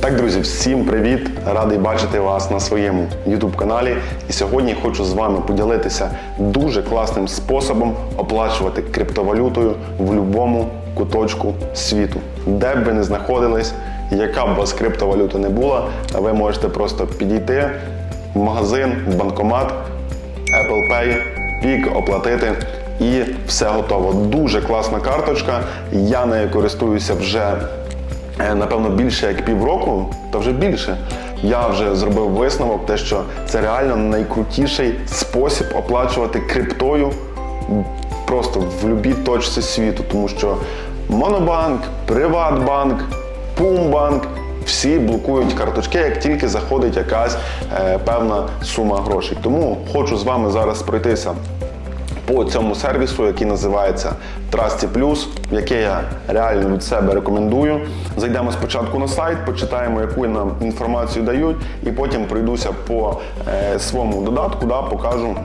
Так, друзі, всім привіт! Радий бачити вас на своєму YouTube каналі. І сьогодні хочу з вами поділитися дуже класним способом оплачувати криптовалютою в будь-якому куточку світу. Де б ви не знаходились, яка б у вас криптовалюта не була, ви можете просто підійти в магазин, в банкомат, Apple Pay, пік, оплатити. І все готово. Дуже класна карточка. Я нею користуюся вже напевно, більше як півроку, то вже більше. Я вже зробив висновок, те, що це реально найкрутіший спосіб оплачувати криптою просто в будь-якій точці світу, тому що Монобанк, Приватбанк, Пумбанк. Всі блокують карточки, як тільки заходить якась е, певна сума грошей. Тому хочу з вами зараз пройтися по цьому сервісу, який називається Trusty Plus, який я реально від себе рекомендую. Зайдемо спочатку на сайт, почитаємо, яку нам інформацію дають, і потім пройдуся по е, своєму додатку, да, покажу.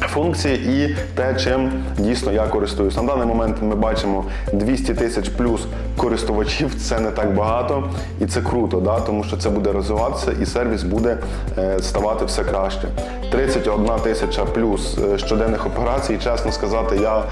Функції і те, чим дійсно я користуюсь. На даний момент ми бачимо 200 тисяч плюс користувачів. Це не так багато, і це круто, да? тому що це буде розвиватися і сервіс буде е, ставати все краще. 31 тисяча плюс е, щоденних операцій. Чесно сказати, я е,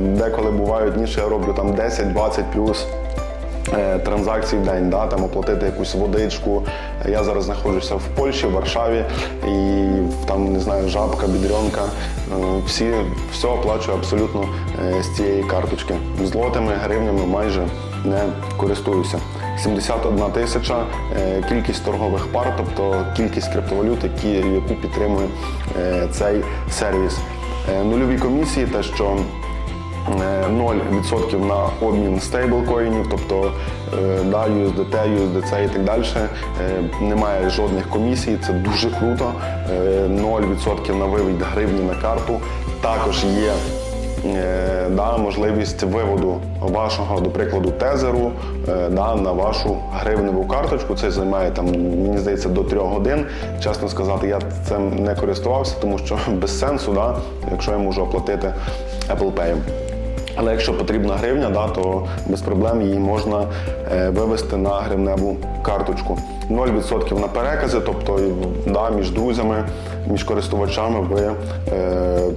деколи буваю дні, що я роблю там 10-20 плюс. Е, Транзакцій в день, да, там оплатити якусь водичку. Я зараз знаходжуся в Польщі, в Варшаві, і там не знаю, жабка, бідренка. Е, Всі все оплачую абсолютно е, з цієї карточки. Злотими, гривнями майже не користуюся. 71 тисяча кількість торгових пар, тобто кількість криптовалют, які, яку підтримує цей сервіс. Нульові комісії, те, що 0% на обмін стейблкоїнів, тобто е, да, USDT, USDC і так далі. Е, Немає жодних комісій, це дуже круто. Е, 0% на вивід гривні на карту. Також є е, да, можливість виводу вашого, до прикладу, тезеру е, да, на вашу гривневу карточку. Це займає там, мені здається, до 3 годин. Чесно сказати, я цим не користувався, тому що без сенсу, да, якщо я можу оплатити Apple Pay. Але якщо потрібна гривня, да, то без проблем її можна е, вивести на гривневу карточку. 0% на перекази, тобто да, між друзями, між користувачами ви е,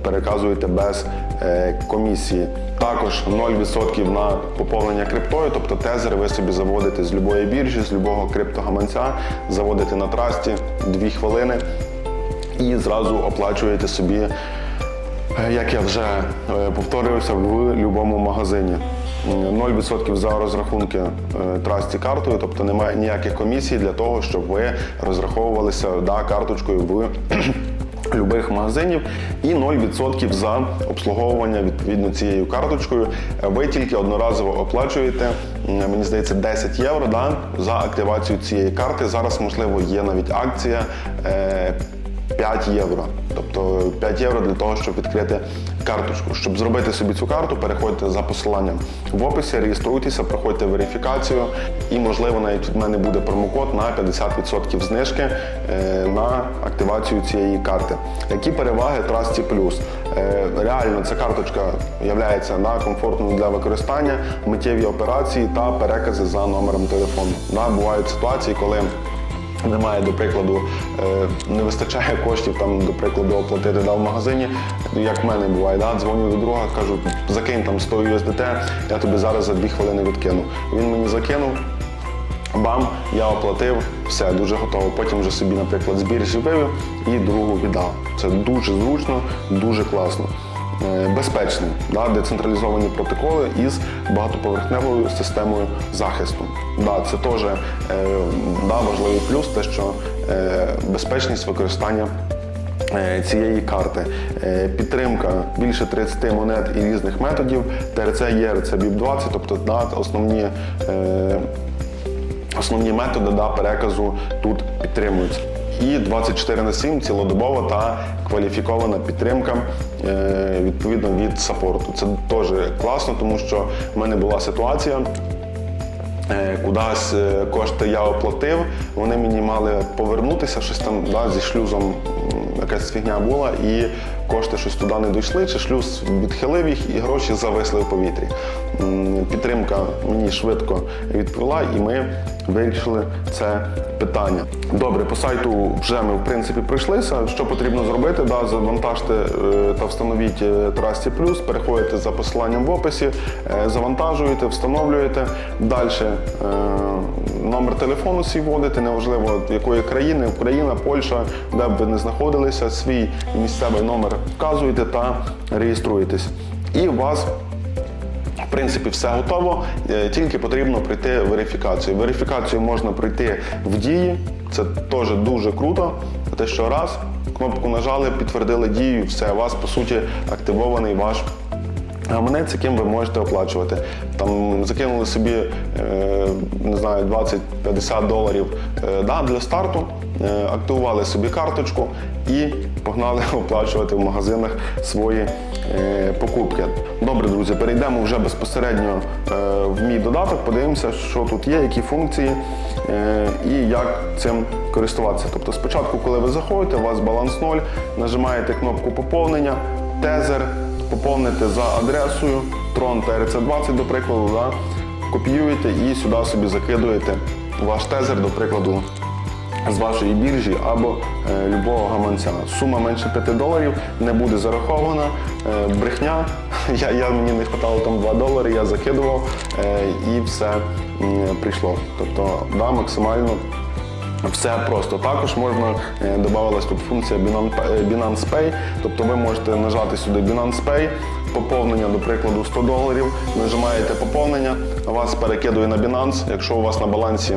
переказуєте без е, комісії. Також 0% на поповнення криптою, тобто тезери ви собі заводите з будь-якої біржі, з будь-якого криптогаманця, заводите на трасті 2 хвилини і зразу оплачуєте собі як я вже е, повторювався в будь-якому магазині. 0% за розрахунки е, трасті картою, тобто немає ніяких комісій для того, щоб ви розраховувалися да, карточкою в Любих магазинів і 0% за обслуговування відповідно цією карточкою. Е, Ви тільки одноразово оплачуєте, мені здається, 10 євро да, за активацію цієї карти. Зараз, можливо, є навіть акція е, 5 євро. Тобто 5 євро для того, щоб відкрити карточку. Щоб зробити собі цю карту, переходьте за посиланням в описі, реєструйтеся, проходьте верифікацію і, можливо, навіть від мене буде промокод на 50% знижки е, на активацію цієї карти. Які переваги Trusty Plus? Е, Реально, ця карточка є да, комфортною для використання, миттєві операції та перекази за номером телефону. Да, бувають ситуації, коли немає, до прикладу, е, не вистачає коштів там, до прикладу, оплатити да, в магазині. Як в мене буває, да, дзвоню до друга, кажу, закинь там 100 USDT, я тобі зараз за 2 хвилини відкину. Він мені закинув. Бам, я оплатив, все, дуже готово. Потім вже собі, наприклад, з біржі вивів і другу віддав. Це дуже зручно, дуже класно. Е, Безпечний, да, децентралізовані протоколи із багатоповерхневою системою захисту. Да, це теж е, да, важливий плюс, те, що е, безпечність використання цієї карти. Підтримка більше 30 монет і різних методів. ТРЦ є RC 20 тобто да, основні. Основні методи да, переказу тут підтримуються. І 24 на 7 цілодобова та кваліфікована підтримка е, відповідно від саппорту. Це теж класно, тому що в мене була ситуація. е, Кудись е, кошти я оплатив, вони мені мали повернутися, щось там да, зі шлюзом якась фігня була, і кошти щось туди не дійшли, чи шлюз відхилив їх, і гроші зависли в повітрі. Підтримка мені швидко відповіла, і ми вирішили це питання. Добре, по сайту вже ми в принципі пройшлися. Що потрібно зробити? Да, завантажте е, та встановіть е, Trusty Plus, переходите за посиланням в описі, е, завантажуєте, встановлюєте. Далі номер телефону свій вводите, неважливо якої країни, Україна, Польща, де б ви не знаходилися, свій місцевий номер вказуєте та реєструєтесь. І вас в принципі, все готово, е, тільки потрібно пройти верифікацію. Верифікацію можна пройти в дії, це теж дуже круто. Те, що раз, кнопку нажали, підтвердили дію, все, у вас по суті активований ваш гаманець, яким ви можете оплачувати. Там закинули собі е, не знаю, 20-50 доларів е, да, для старту, активували собі карточку і погнали оплачувати в магазинах свої покупки. Добре, друзі, перейдемо вже безпосередньо е, в мій додаток, подивимося, що тут є, які функції е, і як цим користуватися. Тобто спочатку, коли ви заходите, у вас баланс 0, нажимаєте кнопку поповнення, тезер, поповните за адресою Tron TRC20, до прикладу, да, копіюєте і сюди собі закидуєте ваш тезер, до прикладу, з вашої біржі або е, любого гаманця. Сума менше 5 доларів не буде зарахована. Е, брехня. Я, я, мені не вистачало там 2 долари, я закидував е, і все м, прийшло. Тобто, да, максимально все просто. Також можна е, додавалась тут функція е, Binance Pay, тобто ви можете нажати сюди Binance Pay, поповнення, до прикладу, 100 доларів. Нажимаєте поповнення, вас перекидує на Binance. Якщо у вас на балансі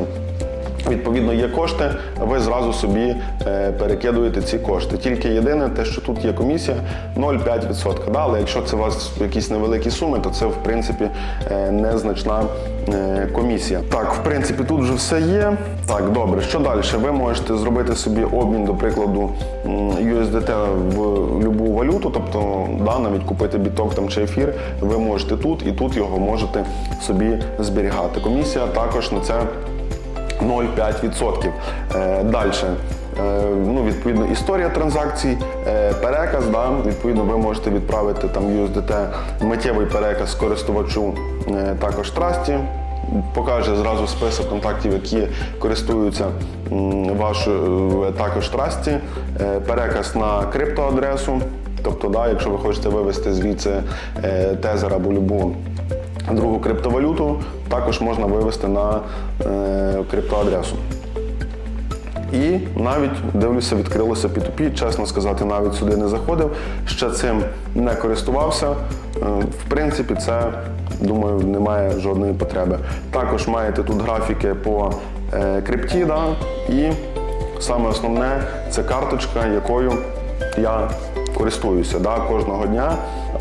Відповідно, є кошти, ви зразу собі е, перекидуєте ці кошти. Тільки єдине, те, що тут є комісія 0,5%. Да? Але якщо це у вас якісь невеликі суми, то це в принципі е, незначна е, комісія. Так, в принципі, тут вже все є. Так, добре, що далі? Ви можете зробити собі обмін, до прикладу, USDT в будь-яку валюту, тобто да, навіть купити біток там чи ефір, ви можете тут і тут його можете собі зберігати. Комісія також на це 0,5%. Е, Далі. Ну, відповідно, історія транзакцій, е, переказ, да, відповідно, ви можете відправити там USDT миттєвий переказ користувачу е, також трасті. Покаже зразу список контактів, які користуються вашою е, також трасті, Е, переказ на криптоадресу. Тобто, да, якщо ви хочете вивести звідси е, тезер або любу другу криптовалюту, також можна вивести на е, криптоадресу. І навіть дивлюся, відкрилося P2P. Чесно сказати, навіть сюди не заходив. Ще цим не користувався. Е, В принципі, це думаю, немає жодної потреби. Також маєте тут графіки по е, крипті, да? і саме основне це карточка, якою я користуюся да, кожного дня.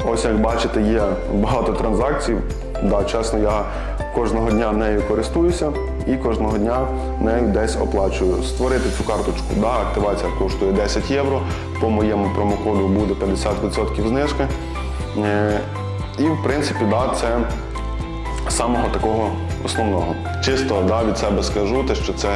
Ось як бачите, є багато транзакцій. Да, чесно, я кожного дня нею користуюся і кожного дня нею десь оплачую. Створити цю карточку, да, активація коштує 10 євро. По моєму промокоду буде 50% знижки. Е, І в принципі, да, це самого такого основного. Чисто да, від себе скажу, те, що це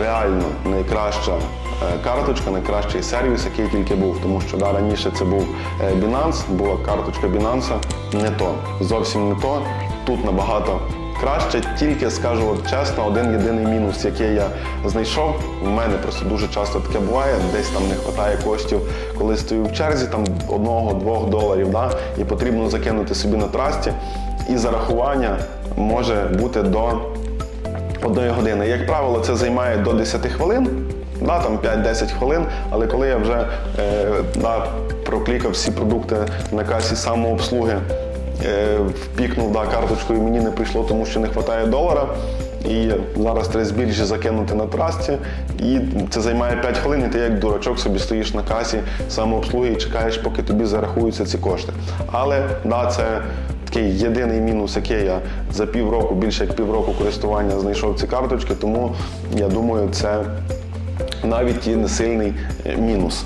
реально найкраща е, карточка, найкращий сервіс, який тільки був. Тому що да, раніше це був е, Binance, була карточка Binance. Не то, зовсім не то. Тут набагато краще. Тільки скажу от чесно, один єдиний мінус, який я знайшов. У мене просто дуже часто таке буває, десь там не вистачає коштів, коли стою в черзі, там одного-двох доларів, да, і потрібно закинути собі на трасті. І зарахування може бути до одної години. Як правило, це займає до 10 хвилин, да, там 5-10 хвилин, але коли я вже е, да, проклікав всі продукти на касі самообслуги, е, впікнув да, карточкою, мені не прийшло, тому що не вистачає долара. І зараз треба збільше закинути на трасті, і це займає 5 хвилин, і ти як дурачок собі стоїш на касі самообслуги і чекаєш, поки тобі зарахуються ці кошти. Але да, це такий єдиний мінус, який я за півроку, більше як півроку користування знайшов ці карточки, тому я думаю, це навіть і не сильний е, мінус.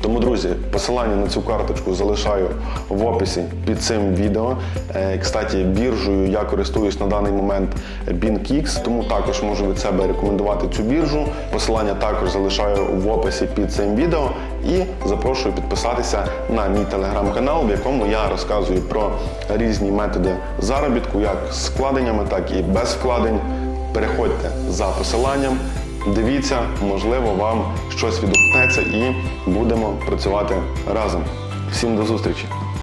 Тому, друзі, посилання на цю карточку залишаю в описі під цим відео. Е, Кстати, біржею я користуюсь на даний момент BinkX, тому також можу від себе рекомендувати цю біржу. Посилання також залишаю в описі під цим відео і запрошую підписатися на мій телеграм-канал, в якому я розказую про різні методи заробітку, як з вкладеннями, так і без вкладень. переходьте за посиланням, дивіться, можливо, вам щось відгукнеться і будемо працювати разом. Всім до зустрічі!